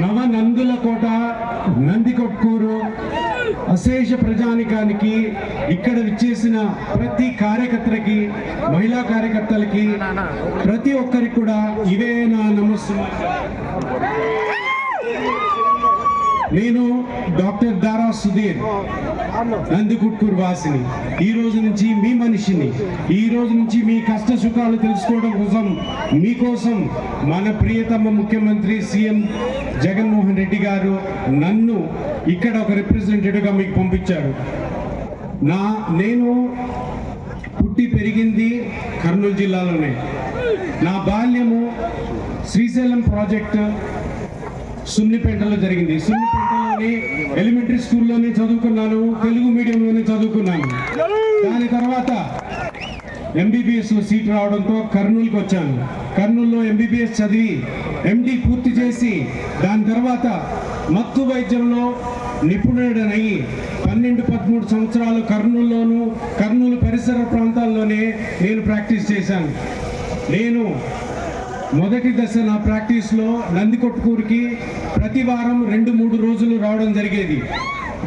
నవనందుల కోట నందికొట్కూరు అశేష ప్రజానికానికి ఇక్కడ విచ్చేసిన ప్రతి కార్యకర్తలకి మహిళా కార్యకర్తలకి ప్రతి ఒక్కరికి కూడా ఇవే నా నమస్సు. నేను డాక్టర్ దారా సుధీర్ నందికుట్కూరు వాసిని ఈ రోజు నుంచి మీ మనిషిని ఈ రోజు నుంచి మీ కష్ట సుఖాలు తెలుసుకోవడం కోసం మీకోసం మన ప్రియతమ ముఖ్యమంత్రి సీఎం జగన్మోహన్ రెడ్డి గారు నన్ను ఇక్కడ ఒక రిప్రజెంటేటివ్గా మీకు పంపించారు. నా నేను పుట్టి పెరిగింది కర్నూలు జిల్లాలోనే. నా బాల్యము శ్రీశైలం ప్రాజెక్టు సున్నిపేటలో జరిగింది. సున్నిపేటలోని ఎలిమెంటరీ స్కూల్లోనే చదువుకున్నాను. తెలుగు మీడియంలోనే చదువుకున్నాను. దాని తర్వాత ఎంబీబీఎస్లో సీట్ రావడంతో కర్నూలుకి వచ్చాను. కర్నూలులో ఎంబీబీఎస్ చదివి ఎండి పూర్తి చేసి దాని తర్వాత మత్తు వైద్యంలో నిపుణుడనయ్యి పన్నెండు పదమూడు సంవత్సరాలు కర్నూలులోను కర్నూలు పరిసర ప్రాంతాల్లోనే నేను ప్రాక్టీస్ చేశాను. నేను మొదటి దశ నా ప్రాక్టీస్లో నందికొట్కూరుకి ప్రతి వారం రెండు మూడు రోజులు రావడం జరిగేది.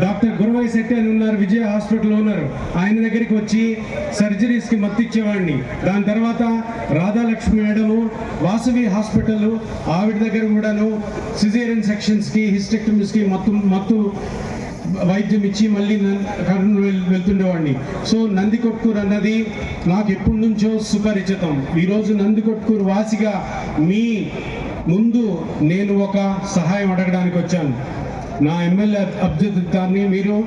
డాక్టర్ గురువై శెట్టి అని ఉన్నారు విజయ హాస్పిటల్ ఓనర్. ఆయన దగ్గరికి వచ్చి సర్జరీస్కి మత్తిచ్చేవాడిని. దాని తర్వాత రాధాలక్ష్మి మేడము వాసవి హాస్పిటల్ ఆవిడ దగ్గర కూడాను సిజేరియన్ సెక్షన్స్కి హిస్టెక్టమీస్కి మత్తు మత్తు వైద్యం ఇచ్చి మళ్ళీ కర్నూలు వెళ్తుండేవాడిని. సో నందికొట్కూరు అన్నది నాకు ఎప్పటి నుంచో సుపరిచితం. ఈరోజు నందికొట్కూరు వాసిగా మీ ముందు నేను ఒక సహాయం అడగడానికి వచ్చాను. నా ఎమ్మెల్యే అభ్యర్థితాన్ని మీరు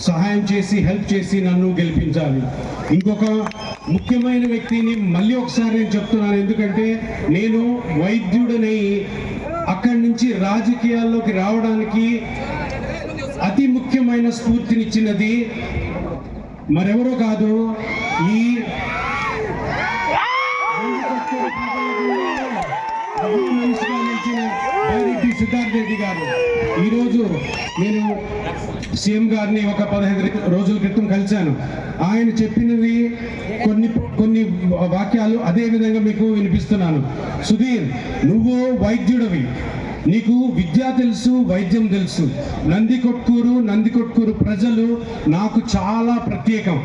సహాయం చేసి హెల్ప్ చేసి నన్ను గెలిపించాలి. ఇంకొక ముఖ్యమైన వ్యక్తిని మళ్ళీ ఒకసారి నేను చెప్తున్నాను. ఎందుకంటే నేను వైద్యుడనై అక్కడి నుంచి రాజకీయాల్లోకి రావడానికి అతి ముఖ్యమైన స్ఫూర్తినిచ్చినది మరెవరో కాదు ఈ సిద్ధార్థ రెడ్డి గారు. ఈరోజు నేను సీఎం గారిని ఒక పదహైదు రోజుల క్రితం కలిశాను. ఆయన చెప్పినవి కొన్ని కొన్ని వాక్యాలు అదే విధంగా మీకు వినిపిస్తున్నాను. సుధీర్ నువ్వు వైద్యుడవి. నీకు విద్య తెలుసు వైద్యం తెలుసు. నందికొట్కూరు నందికొట్కూరు ప్రజలు నాకు చాలా ప్రత్యేకం.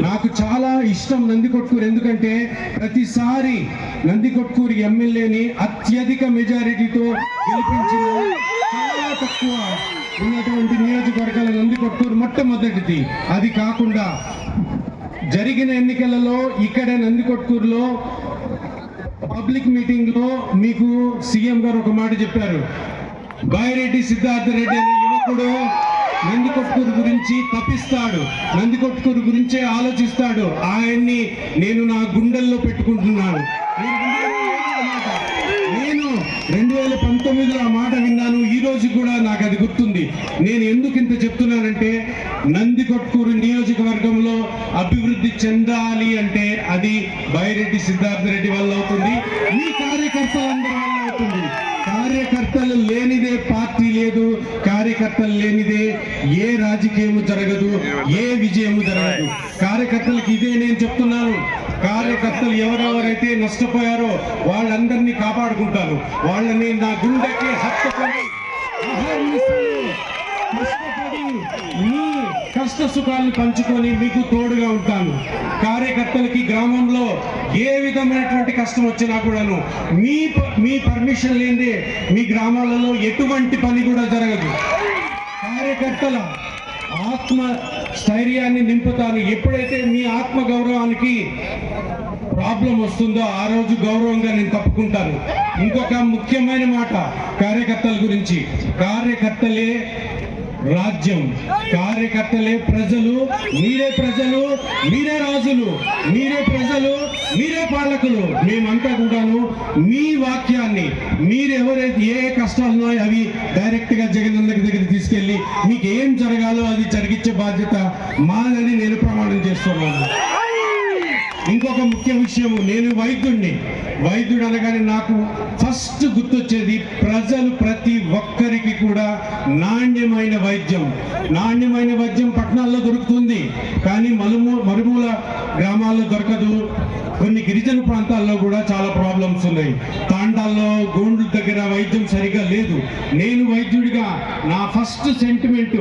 నాకు చాలా ఇష్టం నందికొట్కూరు. ఎందుకంటే ప్రతిసారి నందికొట్కూరు ఎమ్మెల్యేని అత్యధిక మెజారిటీతో గెలిపించిన చాలా తక్కువ ఉన్నటువంటి నియోజకవర్గాల నందికొట్కూరు మొట్టమొదటిది. అది కాకుండా జరిగిన ఎన్నికలలో ఇక్కడ నందికొట్కూరులో పబ్లిక్ మీటింగ్లో మీకు సీఎం గారు ఒక మాట చెప్పారు. బాయిరెడ్డి సిద్ధార్థ రెడ్డి అనే యువకుడు నందికొట్కూరు గురించి తప్పిస్తాడు. నందికొట్కూరు గురించే ఆలోచిస్తాడు. ఆయన్ని నేను నా గుండెల్లో పెట్టుకుంటున్నాను. నేను రెండు వేల పంతొమ్మిదిలో ఆ మాట విన్నాను. ఈ రోజు కూడా నాకు అది గుర్తుంది. నేను ఎందుకు ఇంత చెప్తున్నానంటే నందికొట్కూరు అభివృద్ధి చెందాలి అంటే అది బైరెడ్డి సిద్ధార్థ రెడ్డి వల్ల అవుతుంది. మీ కార్యకర్తలందరి వల్ల అవుతుంది. కార్యకర్తలు లేనిదే పార్టీ లేదు. కార్యకర్తలు లేనిదే ఏ రాజకీయము జరగదు ఏ విజయము జరగదు. కార్యకర్తలకు ఇదే నేను చెప్తున్నాను. కార్యకర్తలు ఎవరెవరైతే నష్టపోయారో వాళ్ళందరినీ కాపాడుకుంటాను వాళ్ళని నా గుండెకి హత్తుకొని కష్ట సుఖాలను పంచుకొని మీకు తోడుగా ఉంటాను. కార్యకర్తలకి గ్రామంలో ఏ విధమైనటువంటి కష్టం వచ్చినా కూడాను మీ మీ పర్మిషన్ లేదే మీ గ్రామాలలో ఎటువంటి పని కూడా జరగదు. కార్యకర్తల ఆత్మ స్థైర్యాన్ని నింపుతాను. ఎప్పుడైతే మీ ఆత్మ గౌరవానికి ప్రాబ్లం వస్తుందో ఆ రోజు గౌరవంగా నేను తప్పుకుంటాను. ఇంకొక ముఖ్యమైన మాట కార్యకర్తల గురించి. కార్యకర్తలే రాజ్యం కార్యకర్తలే ప్రజలు మీరే ప్రజలు మీరే రాజులు మీరే ప్రజలు మీరే పాలకులు. మేమంతా కూడాను మీ వాక్యాన్ని మీరు ఎవరైతే ఏ కష్టాలు ఉన్నాయో అవి డైరెక్ట్గా జగనన్న దగ్గర తీసుకెళ్ళి మీకు ఏం జరగాలో అది జరిగించే బాధ్యత మాదని నేను ప్రమాణం చేస్తున్నాను. ఇంకొక ముఖ్య విషయం నేను వైద్యుడిని వైద్యుడు అనగానే నాకు ఫస్ట్ గుర్తొచ్చేది ప్రజలు ప్రతి ఒక్కరికి కూడా నాణ్యమైన వైద్యం. నాణ్యమైన వైద్యం పట్టణాల్లో దొరుకుతుంది. కానీ మలుము మరుమూల గ్రామాల్లో దొరకదు. కొన్ని గిరిజన ప్రాంతాల్లో కూడా చాలా ప్రాబ్లమ్స్ ఉన్నాయి. తాండాల్లో గోండ్ల దగ్గర వైద్యం సరిగా లేదు. నేను వైద్యుడిగా నా ఫస్ట్ సెంటిమెంట్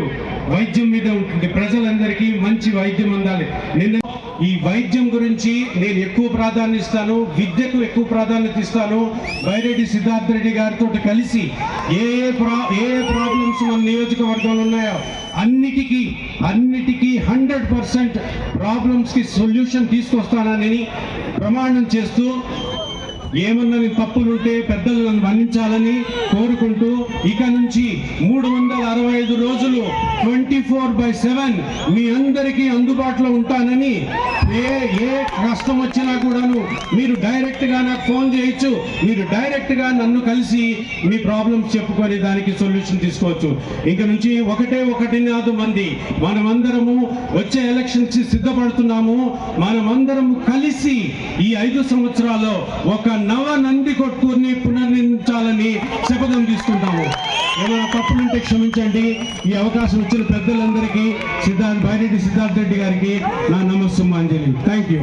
వైద్యం మీద ఉంటుంది. ప్రజలందరికీ మంచి వైద్యం అందాలి. నిన్న ఈ వైద్యం గురించి నేను ఎక్కువ ప్రాధాన్యత ఇస్తాను విద్యకు ఎక్కువ ప్రాధాన్యత ఇస్తాను. బైరెడ్డి సిద్ధార్థ రెడ్డి గారితో కలిసి ఏ ఏ ప్రా ఏ ఏ ప్రాబ్లమ్స్ మన నియోజకవర్గంలో ఉన్నాయో అన్నిటికీ అన్నిటికీ హండ్రెడ్ పర్సెంట్ ప్రాబ్లమ్స్కి సొల్యూషన్ తీసుకొస్తానని ప్రమాణం చేస్తూ ఏమన్నా తప్పులు తప్పులుంటే పెద్దలు నన్ను మన్నించాలని కోరుకుంటూ ఇక నుంచి మూడు వందల అరవై ఐదు రోజులు ట్వంటీ ఫోర్ బై సెవెన్ మీ అందరికీ అందుబాటులో ఉంటానని ఏ ఏ కష్టం వచ్చినా కూడాను మీరు డైరెక్ట్గా నాకు ఫోన్ చేయొచ్చు. మీరు డైరెక్ట్గా నన్ను కలిసి మీ ప్రాబ్లమ్స్ చెప్పుకొని దానికి సొల్యూషన్ తీసుకోవచ్చు. ఇక నుంచి ఒకటే ఒకటి నాదు మంది. మనమందరము వచ్చే ఎలక్షన్స్ సిద్ధపడుతున్నాము. మనమందరము కలిసి ఈ ఐదు సంవత్సరాల్లో ఒక నవ నంది కొట్టుకుని పునర్నిర్మించాలని శపథం తీసుకుంటాము. ఏమైనా తప్పులుంటే క్షమించండి. ఈ అవకాశం ఇచ్చిన పెద్దలందరికీ సిద్ధార్థ్ బైరెడ్డి సిద్ధార్థ్ రెడ్డి గారికి నా నమస్సుమాంజలి. Thank you